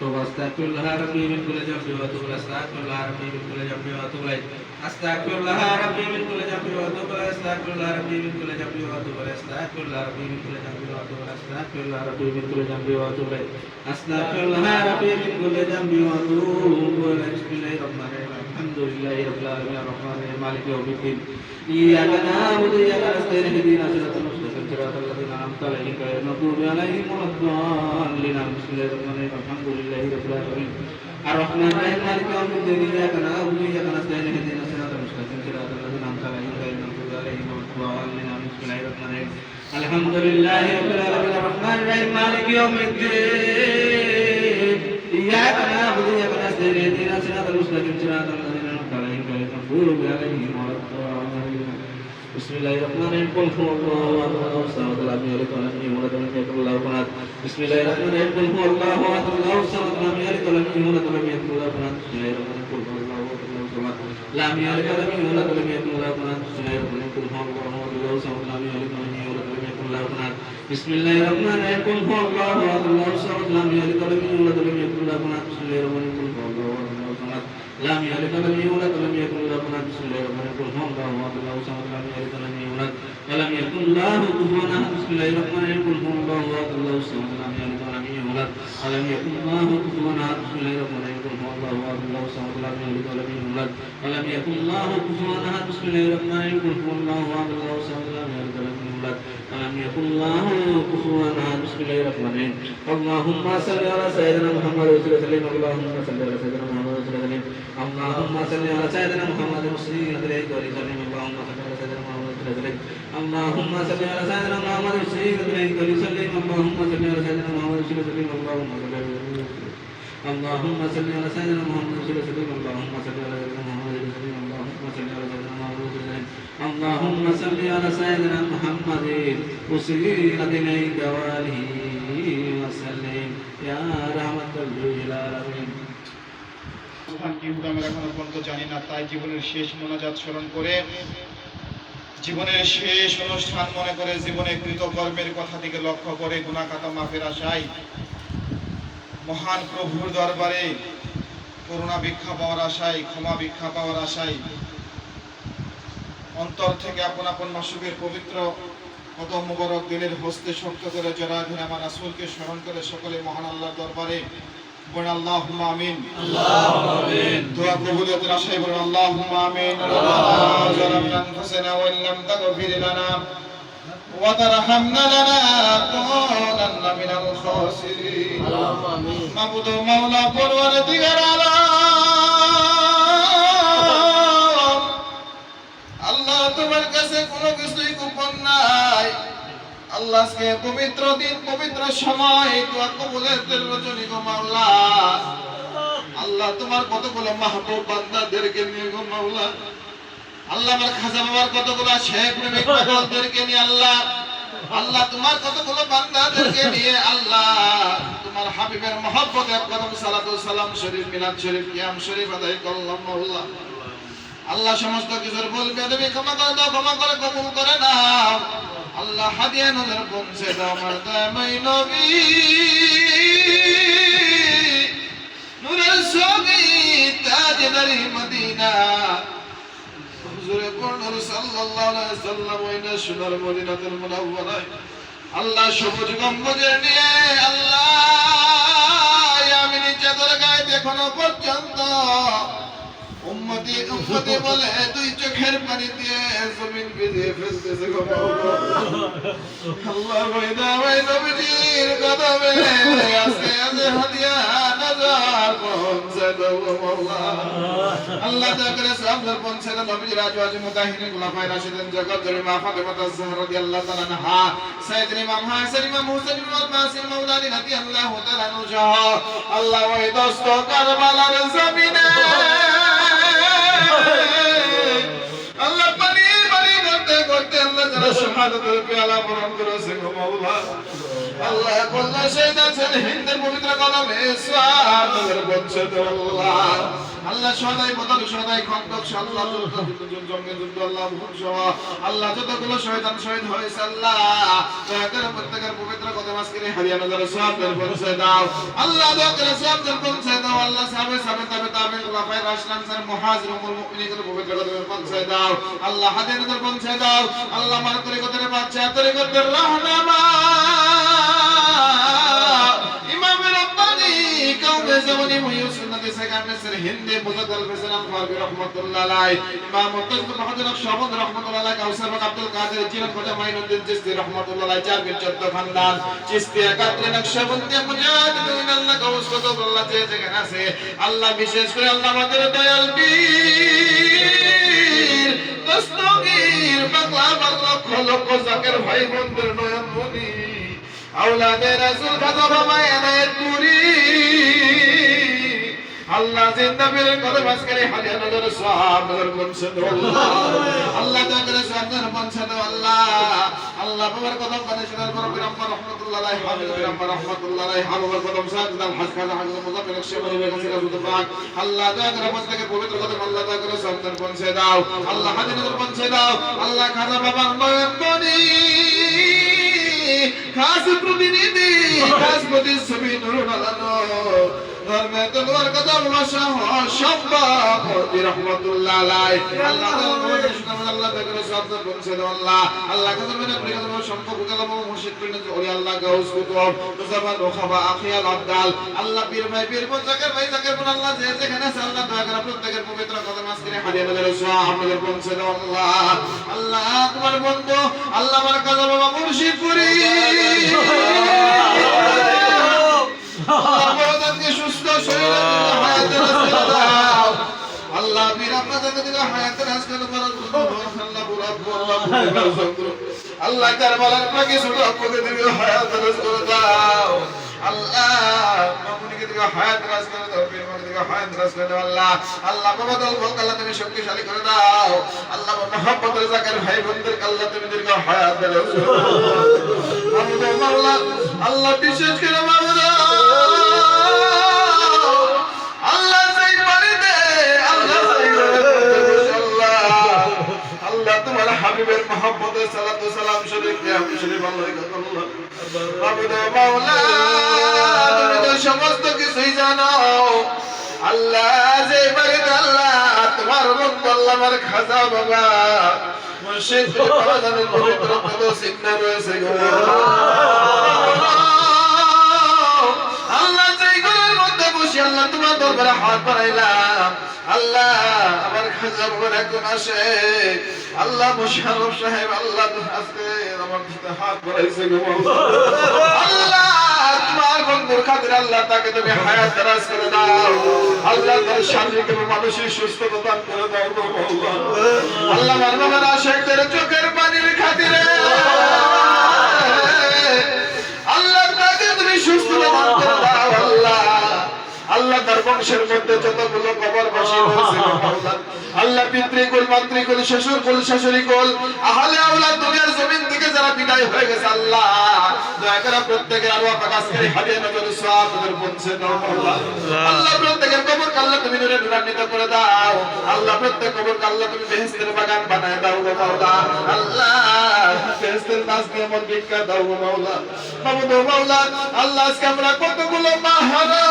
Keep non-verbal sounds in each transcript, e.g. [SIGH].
واستغفر الله ربي من كل ذنب واتوب اليه استغفر الله ربي من كل ذنب واتوب اليه استغفر الله ربي من كل ذنب واتوب اليه استغفر الله ربي من كل ذنب واتوب اليه استغفر الله ربي من كل ذنب واتوب اليه استغفر الله ربي من كل ذنب واتوب اليه استغفر الله ربي من كل ذنب واتوب اليه بسم الله الرحمن الرحيم الحمد لله رب العالمين الرحمن الرحيم مالك يوم الدين اياك نعبد واياك نستعين اهدنا صراط المستقيم صراط الذين انعمت عليهم غير المغضوب عليهم ولا الضالين بسم الله الرحمن الرحيم الحمد لله رب العالمين الرحمن الرحيم مالك يوم الدين اياك نعبد واياك نستعين اهدنا صراط المستقيم صراط الذين انعمت عليهم غير المغضوب عليهم ولا الضالين بسم الله الرحمن الرحيم الحمد لله رب العالمين الرحمن الرحيم مالك يوم الدين اياك نعبد واياك نستعين اهدنا صراط المستقيم صراط الذين انعمت عليهم غير المغضوب عليهم ولا الضالين بسم الله الرحمن الرحيم قل هو الله احد الله الصمد لم يلد ولم يولد ولم يكن له كفوا احد بسم الله الرحمن الرحيم قل هو الله احد الله الصمد لم يلد ولم يولد ولم يكن له كفوا احد بسم الله الرحمن الرحيم قل هو الله احد الله الصمد لم يلد ولم يولد ولم يكن له كفوا احد بسم الله الرحمن الرحيم قل هو الله احد الله الصمد لم يلد ولم يولد ولم يكن له كفوا احد بسم الله الرحمن الرحيم قل هو الله احد الله ولم يولد ولم يكن له كفوا احد بسم الله الرحمن الرحيم قل هو الله احد الله الصمد لم يلد ولم يولد ولم يكن له كفوا احد بسم الله الرحمن الرحيم قل هو الله احد الله الصمد لم يلد ولم يولد ولم يكن له كفوا احد بسم الله الرحمن الرحيم قل هو الله احد الله الصمد لم يلد ولم يولد ولم يكن له كفوا احد بسم الله الرحمن الرحيم قل هو الله احد الله الصمد لم يلد ولم يولد ولم يكن له كفوا احد بسم الله الرحمن الرحيم اللهم صل على سيدنا محمد وسلم وسلم اللهم صل على سيدنا محمد وسلم وسلم اللهم صل على سيدنا محمد وسلم عليه وسلم اللهم صل على سيدنا محمد وسلم وسلم اللهم صل على سيدنا محمد وسلم عليه وسلم اللهم صل على سيدنا محمد وسلم وسلم اللهم صل على اللهم صل على سيدنا محمد وسلم وسلم اللهم صل على سيدنا محمد وسلم اللهم صل على سيدنا محمد وسلم اللهم صل على سيدنا محمد وسلم إليك وآله وسلم يا رحمة للعالمين স্থান কি হবে আমরা এখনও পর্যন্ত জানি না, তাই জীবনের শেষ মোনাজাত স্মরণ করে জীবনের শেষ অনুষ্ঠান মনে করে জীবনে কৃত কর্মের কথা দিকে লক্ষ্য করে গুণাকাতা মাফের আশায় মহান প্রভুর দরবারে করুণা ভিক্ষা পাওয়ার আশায়, ক্ষমা ভিক্ষা পাওয়ার আশায় অন্তর থেকে আপন আপন মাসুকের পবিত্র কত মুবারক দিনের হস্তে শক্ত করে জড়াধীন আমার রাসূলকে স্মরণ করে সকলে মহান আল্লাহর দরবারে বলেন আল্লাহুম্মা আমিন। দোয়া কবুলিয়তের আশায় বলেন আল্লাহুম্মা আমিন। রব্বানা জালামনা আনফুসানা ওয়া ইল্লাম তাগফির লানা ওয়া তারহামনা লানাকুনান্না মিনাল খাসিরিন। মাবুদ মাওলা পরওয়ারদিগার আলম আল্লাহ তোমার কাছে কোনো কিছুই গোপন নাই। আল্লাহ পবিত্র দিন, পবিত্র সময় দোয়া কবুলের রজনী গো মাওলা। আল্লাহ তোমার কতগুলো মাহবুব বান্দাদেরকে নিয়ে গো মাওলা। আল্লাহ আমার খাজা বাবার কতগুলো শেখ প্রেমিক পাগলদেরকে নিয়ে আল্লাহ। আল্লাহ তোমার কতগুলো বান্দাদেরকে নিয়ে আল্লাহ। তোমার হাবিবের মহব্বতে কদম সালাতু সালাম শরীফ, মিলাদ শরীফ, কিয়াম শরীফ আদায় করলাম মাওলা। আল্লাহ সমস্ত কিছুর বলবে তুমি ক্ষমা করে দাও, ক্ষমা করে কবুল করে নাও। আল্লাহ হাদিয়া নজর পৌঁছে দাও আমার দয়াময় নবী। নূরের ছবি তাজদারি মদিনা। হুজুরে কোনর সাল্লাল্লাহু আলাইহি সাল্লাম ওইনা সোনার মদিনাতুল মুনাওয়ারায়। আল্লাহ সবুজ গম্বুজের নিয়ে আল্লাহ আমি নিচে তোর গায়ে এখনও পর্যন্ত। উম্মতি উম্মতি বলে দুই চোখের পানি দিয়ে জমিন ভিজিয়ে ফেলতেছে গো। আল্লাহ বৈদা ভাই নবীজির কদমে আজকে আজে হাদিয়া নজর পৌঁছে গো আল্লাহ দয়া করে সামনে পৌঁছে দাও নবীজির আজওয়াজ মুতাহিরিন খুলাফায়ে রাশিদিন জগৎ জুড়ে মা ফাতেমা তাজহরা রাদিয়াল্লাহু তাআলা আনহা সাইয়্যিদিনা ইমাম হাসান, ইমাম হুসাইন, ইমাম মাসিম মাওলানা রাদিয়াল্লাহু তাআলা আনহু আল্লাহ ওই দোস্ত কারবালার জমিনে শাহাদাতের পেয়ালা বরণ করেছে গো মাওলা। আল্লাহ কল্লা সেই আছেন হিন্দের পবিত্র কলমে সাদের বলছে আল্লাহ আল্লাহ সদাই বদল সদাই খন্দক আল্লাহ জঙ্গে যুদ্ধ, আল্লাহ ভূম সহ আল্লাহ যতগুলো শহীদান শহীদ হয়েছে, আল্লাহ দয়া করে প্রত্যেকের পবিত্র আজকে মাঝখানে হারিয়া নজর সওয়াবের পৌঁছে দাও। আল্লাহ দোয়া করে সওয়াবের পৌঁছে দাও। আল্লাহ সাবে সাবে তাবে তাবে খুলাফায়ে রাশিদিন স্যার মুহাজির উম্মুল মুমিনিনের পবিত্র কদমে পৌঁছে দাও। আল্লাহ নজর পৌঁছে দাও। আল্লাহ মার তরিকতের বাদশা তরিকতের রাহনামা কওমে জামানি মুহিউস সুন্নাত সেখানে স্যার হিন্দে মুজাদ্দাল ফেসালাম ফারবি রাহমাতুল্লাহ আলাই ইমাম মুতাজ রাহমাতুল্লাহ আলাই কাউসার আব্দুল কাদের জিলান রাহমাতুল্লাহ আলাই চার খানদান আল্লাহ আছে। আল্লাহ বিশেষ করে আল্লাহ দয়াল বীর। দস্তগীর বাংলা বাংলা লক্ষ জাকের ভাই বন্ধুর নয়ন মনি আওলাদে রাসূল খাজা বাবা এনায়েত পুরি। আল্লাহ জিন্দাবির কদম আজকারি হালিয়া নজর সাহাব নজর পৌঁছে দাও। আল্লাহ আল্লাহ তাআলা সাহাব নজর পৌঁছে দাও, আল্লাহ। আল্লাহ বাবার কদম কানে শোনার পর বিরাম্মা রাহমাতুল্লাহ আলাইহি হামিদ বিরাম্মা রাহমাতুল্লাহ আলাইহি হাবিবার কদম সাহাব দাল হাজ খাজা হাজ মুজাফফর নকশবন্দি বেগম সিরাজুল পাক। আল্লাহ পবিত্র কদম আল্লাহ তাআলা সাহাব নজর পৌঁছে আল্লাহ হাজি নজর পৌঁছে দাও। আল্লাহ খাজা বাবার নয়ন মনি খাস প্রতিনিধি খাস প্রতিচ্ছবি নুরুল আলানো ধর্মে তোমার কথা বলা সম্ভব রহমতুল্লাহ আলাই আল্লাহ আল্লাহ আল্লাহ। আল্লাহ ওলি আল্লাহ তোমার বন্ধু, আল্লাহ আমার কাজা বাবা মুর্শিদ আল্লাহ কারবালার পাকে সুরা আপনাকে দিলে হায়াতের রাস্তা দাও। আল্লাহ, মামুনিকে দিলে হায়াতের রাস্তা দাও বীর মাকে দিলে হায়াতের রাস্তা দাও, আল্লাহ। আল্লাহ বাবা দল আল্লাহ তুমি শক্তিশালী করে দাও। আল্লাহ ভাই আল্লাহ তুমি দীর্ঘ হায়াতের রাস্তা দাও আল্লাহ বিশেষ করে মাওলা হাবিবের মোহাম্মদের সালাতু সালাম শরীফ আমি শরীফ আল্লাহ আল্লাহ মাবুদ মাওলা তুমি তো সমস্ত কিছুই জানো। আল্লাহ যে বাড়িতে আল্লাহ তোমার রব আল্লাহ আমার খাজা বাবা। মুর্শিদ [LAUGHS] পবিত্র পদ সিগনা রয়েছে গো। আল্লাহ তোমার দরবারে হাত বাড়াইলাম। আল্লাহ, আমার একজন আসে। আল্লাহ মুশারফ সাহেব, আল্লাহ আমার হাত বাড়াইছে আল্লাহ আল্লাহ তাকে তুমি করে দাও। আল্লাহ তার শারীরিক এবং মানসিক সুস্থতা দান করে দাও আল্লাহ আশেকদের চোখের পানির খাতিরে। আল্লাহ তাকে তুমি সুস্থ দান করে। তার বংশের মধ্যে যতগুলো কবর বসে রয়েছে গো আল্লাহ আল্লাহ পিতৃকুল মাতৃকুল শ্বশুরকুল শাশুড়িকুল আহলে আওলাদ দুনিয়ার জমিন থেকে যারা বিদায় হয়ে গেছে, আল্লাহ, দয়া করে প্রত্যেকের আল্লাহ প্রকাশ করে হাদিয়া নজর সওয়াব নজর পৌঁছে দাও আল্লাহ। প্রত্যেকের কবর আল্লাহ তুমি নূরে নূরান্বিত করে দাও। আল্লাহ, প্রত্যেক কবর আল্লাহ তুমি বেহেশতের বাগান বানায় দাও গো মাওলা। আল্লাহ, বেহেশতের নাজ নিয়ামত ভিক্ষা দাও গো মাওলা। মাবুদ মাওলা, আল্লাহ, আজকে আমরা কতগুলো মাহারা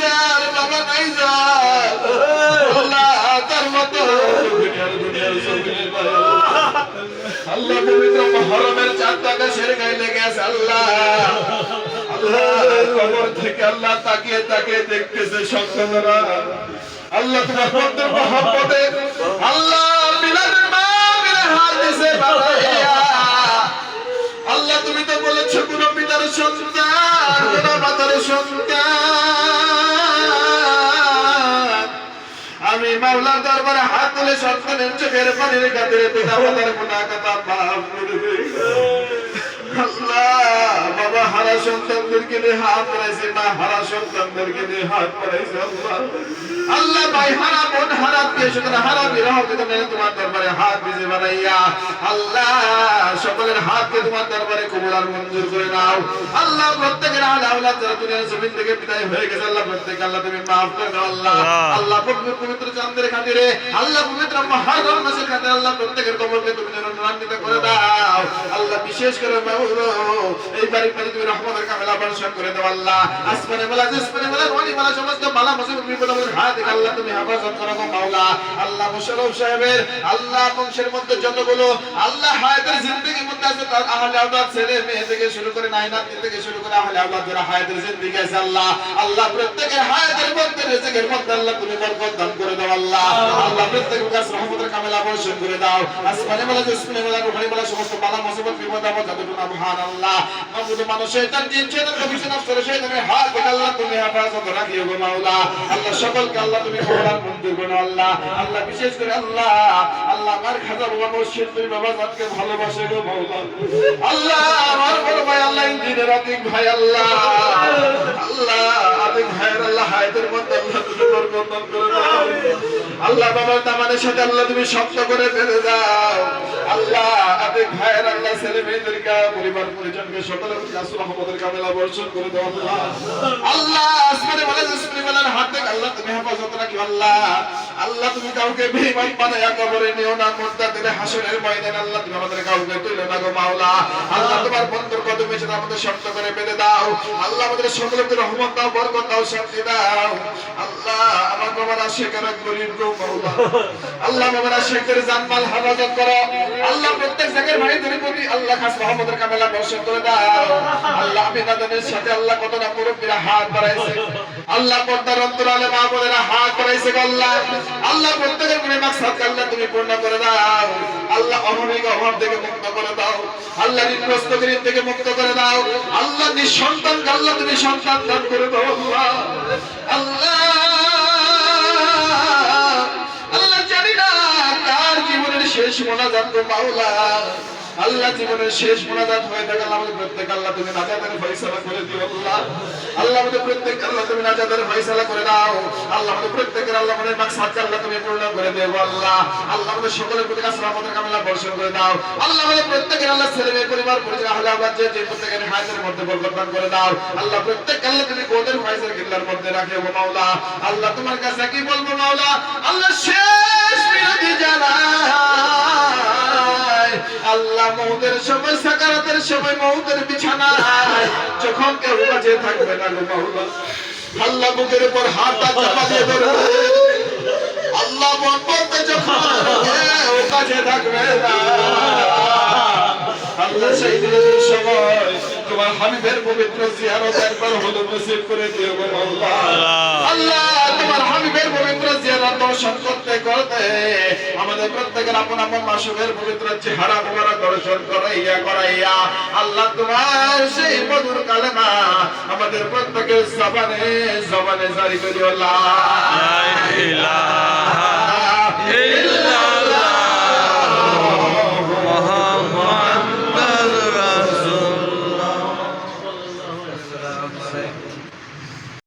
যার বাবা নাই যার আল্লাহ তার মতো দুনিয়ার দুনিয়ার জমিনে আল্লাহ আল্লাহ কবর আল্লাহ তাকিয়ে তাকিয়ে দেখতেছে সন্তানরা আল্লাহ তোমার বন্ধুর আল্লাহ মিলাদের মা বাবাইয়া আল্লাহ, তুমি তো বলেছ কোন পিতার সন্তান, কোন মাতার সন্তান। মাওলা দরবারে হাত তুলে সন্তানের চোখের পানির কাতরে পিতা মাতার গুনাহ কথা মাফ করে বাবা হারা সন্তানদেরকে নিয়ে হাত বাড়াইছে মা হারা সন্তানদেরকে নিয়ে হাত বাড়াইছে আল্লাহ। আল্লাহ ভাই হারা বোন হারা স্বজন হারা বিরহ বেদনে তোমার দরবারে হাত বিজে বানাইয়া আল্লাহ সকলের হাতকে তোমার দরবারে কবুল আর মঞ্জুর করে নাও। আল্লাহ প্রত্যেকের আলা আওলাদ যারা দুনিয়ার জমিন থেকে বিদায় হয়ে গেছে আল্লাহ প্রত্যেক আল্লাহ তুমি মাফ করে দাও আল্লাহ। আল্লাহ। পবিত্র পবিত্র চাঁদের খাতিরে আল্লাহ পবিত্র মহারম মাসের খাতিরে আল্লাহ প্রত্যেকের কবরকে তুমি নিরান্বিত করে দাও। আল্লাহ বিশেষ করে এই বাড়ির প্রতি তুমি রহমতের কামেলা বর্ষণ করে দাও আল্লাহ। আসমানে মেলা, জিসমানে মেলা, রোহানি মেলা, সমস্ত মালা মুসিবত বিপদ আমাদের হাত আল্লাহ তুমি হেফাজত করো মাওলা। আল্লাহ মুশাররফ সাহেবের, আল্লাহ বংশের মধ্যে যতগুলো আল্লাহ হায়াতের জিন্দেগির মধ্যে আছে, তার আহলে আওলাদ ছেলে, মেয়ে থেকে শুরু করে নাইনাত থেকে শুরু করে আহলে আওলাদ যারা হায়াতের জিন্দেগি আছে আল্লাহ। আল্লাহ প্রত্যেকের হায়াতের মধ্যে, রিজিকের মধ্যে আল্লাহ তুমি বরকত দান করে দাও আল্লাহ। আল্লাহ রহমতের কামেলা বর্ষণ করে দাও। আসমানে মেলা জিসমানে মেলা রোহানি মেলা সমস্ত মালা মুসিবত বিপদ আপদ নাম সুবহানাল্লাহ। মাহমুদ মানুষ, শয়তান জিন, শয়তান কবিশন আফসর শয়তানের হাত আল্লাহ তুমি হেফাজত রাখিও গো মাওলা। আল্লাহ সকলকে আল্লাহ তুমি কবুল মঞ্জুর করো আল্লাহ আল্লাহ বিশেষ করে আল্লাহ আল্লাহ আমার খাজা বাবা মুর্শিদ তুমি বাবা জাতকে ভালোবাসে গো মাওলা। আল্লাহ আমার বড় ভাই, আল্লাহ ইঞ্জিনিয়ার আতিক ভাই, আল্লাহ। আল্লাহ আতিক ভাইয়ের আল্লাহ হায়াতের মধ্যে আল্লাহ তুমি বরকত দান আল্লাহ বাবার দামানের সাথে আল্লাহ তুমি শক্ত করে ফেলে দাও। আল্লাহ আতিক ভাইয়ের আল্লাহ, ছেলে মেয়েদেরকে, পরিবার পরিজনকে সকলের প্রতি আসল রহমতের কামেলা বর্ষণ করে দাও। আল্লাহ, আসমানে বলে বলার হাত থেকে আল্লাহ তুমি হেফাজত রাখি আল্লাহ। আল্লাহ, তুমি কাউকে বেঈমান কবরে নিও না দিলে হাসরের ময়দানে আল্লাহ তুমি আমাদের কাউকে না গো মাওলা। আল্লাহ, তোমার বন্ধুর কদমে আমাদের শক্ত করে বেঁধে দাও। আল্লাহ, আমাদের সকলকে রহমত দাও, বরকত দাও, শান্তি দাও। আল্লাহ, আমার বাবার আশেকের মাওলা আল্লাহ বাবার আশেকের জানমাল করো। দাও। আল্লাহ আমিনাদের সাথে মা বোনেরা হাত বাড়াইছে আল্লাহ। আল্লাহ প্রত্যেকের মনে মাকসাদ আল্লাহ তুমি পূর্ণ করে দাও। আল্লাহ অভাবিক অভাব থেকে মুক্ত করে দাও। আল্লাহ ঋণগ্রস্ত ঋণ থেকে মুক্ত করে দাও। আল্লাহ নিঃসন্তান আল্লাহ তুমি সন্তান দান করে দাও। আল্লাহ শেষ মোনাজাত গো মাওলা। আল্লাহ জীবনের শেষ মোনাজাত হয়ে থাকে আমাদের প্রত্যেক আল্লাহ তুমি নাজাতের ফয়সালা করে দিও আল্লাহ। আল্লাহ আমাদের প্রত্যেক আল্লাহ তুমি নাজাতের ফয়সালা করে দাও। আল্লাহ আমাদের প্রত্যেকের আল্লাহ মনের মাকসাদ আল্লাহ তুমি পূর্ণ করে দেও আল্লাহ। আল্লাহ আমাদের সকলের প্রতি কাছে রহমতের কামনা বর্ষণ করে দাও। আল্লাহ আমাদের প্রত্যেকের আল্লাহ ছেলে মেয়ে, পরিবার পরিজন আহলে আল্লাহ যে যে প্রত্যেকের হায়াতের মধ্যে বরকত দান করে দাও। আল্লাহ প্রত্যেক আল্লাহ তুমি কোদের ফয়সাল কিল্লার মধ্যে রাখে ও মাওলা। আল্লাহ তোমার কাছে কি বলব মাওলা? আল্লাহ শেষ আল্লাহ মৌতের সময়, সাকারাতের সময় মৌতের বিছানায়। যখন কেউ কাছে থাকবে না আল্লাহ বুকের উপর ধরবে। আল্লাহ মন যখন কেউ কাছে থাকবে না। আল্লাহ সেই সময় তোমার হাবিবের পবিত্র জিয়ারত একবার হলো নসিব করে দিও গো মাওলা আল্লাহ। তোমার হাবিবের পবিত্র জিয়ারত দর্শন করতে করতে আমাদের প্রত্যেকের আপন আপন মাসুমের পবিত্র চেহারা মোবারক দর্শন করাইয়া করাইয়া আল্লাহ তোমার সেই মধুর কালেমা আমাদের প্রত্যেকের জবানে জবানে জারি করিও লা